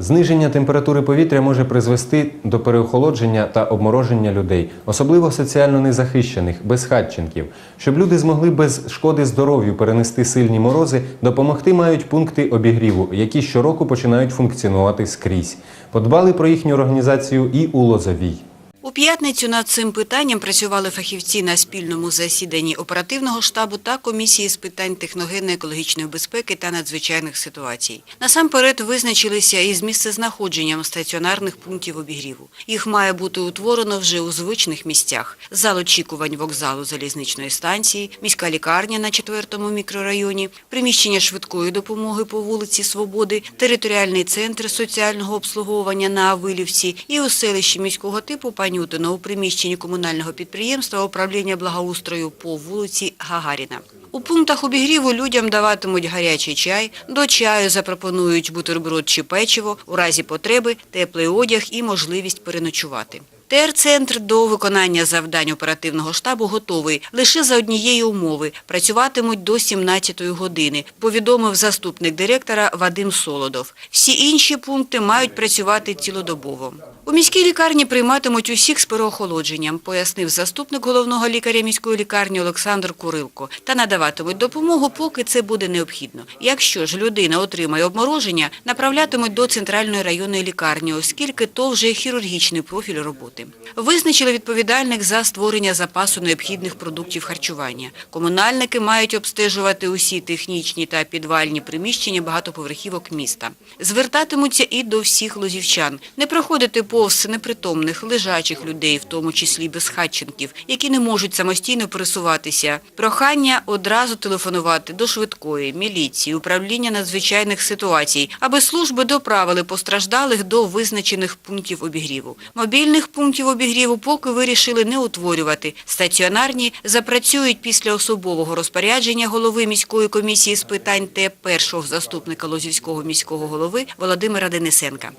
Зниження температури повітря може призвести до переохолодження та обмороження людей, особливо соціально незахищених, безхатченків. Щоб люди змогли без шкоди здоров'ю перенести сильні морози, допомогти мають пункти обігріву, які щороку починають функціонувати скрізь. Подбали про їхню організацію і у Лозовій. У п'ятницю над цим питанням працювали фахівці на спільному засіданні оперативного штабу та комісії з питань техногенно-екологічної безпеки та надзвичайних ситуацій. Насамперед визначилися із місцезнаходженням стаціонарних пунктів обігріву. Їх має бути утворено вже у звичних місцях: зал очікувань вокзалу залізничної станції, міська лікарня на 4-му мікрорайоні, приміщення швидкої допомоги по вулиці Свободи, територіальний центр соціального обслуговування на Авилівці і у селищі міського типу Панютино у приміщенні комунального підприємства управління благоустрою по вулиці Гагаріна. У пунктах обігріву людям даватимуть гарячий чай, до чаю запропонують бутерброд чи печиво, у разі потреби теплий одяг і можливість переночувати. ТР-центр до виконання завдань оперативного штабу готовий лише за однієї умови – працюватимуть до 17-ї години, повідомив заступник директора Вадим Солодов. Всі інші пункти мають працювати цілодобово. У міській лікарні прийматимуть усіх з переохолодженням, пояснив заступник головного лікаря міської лікарні Олександр Курилко, та надаватимуть допомогу, поки це буде необхідно. Якщо ж людина отримає обмороження, направлятимуть до центральної районної лікарні, оскільки то вже хірургічний профіль роботи. Визначили відповідальних за створення запасу необхідних продуктів харчування. Комунальники мають обстежувати усі технічні та підвальні приміщення багатоповерхівок міста. Звертатимуться і до всіх лозівчан. Не проходити повз непритомних, лежачих людей, в тому числі безхатченків, які не можуть самостійно пересуватися. Прохання одразу телефонувати до швидкої, міліції, управління надзвичайних ситуацій, аби служби доправили постраждалих до визначених пунктів обігріву. Мобільних пунктів обігріву поки вирішили не утворювати. Стаціонарні запрацюють після особового розпорядження голови міської комісії з питань ТЕП першого заступника Лозівського міського голови Володимира Денисенка.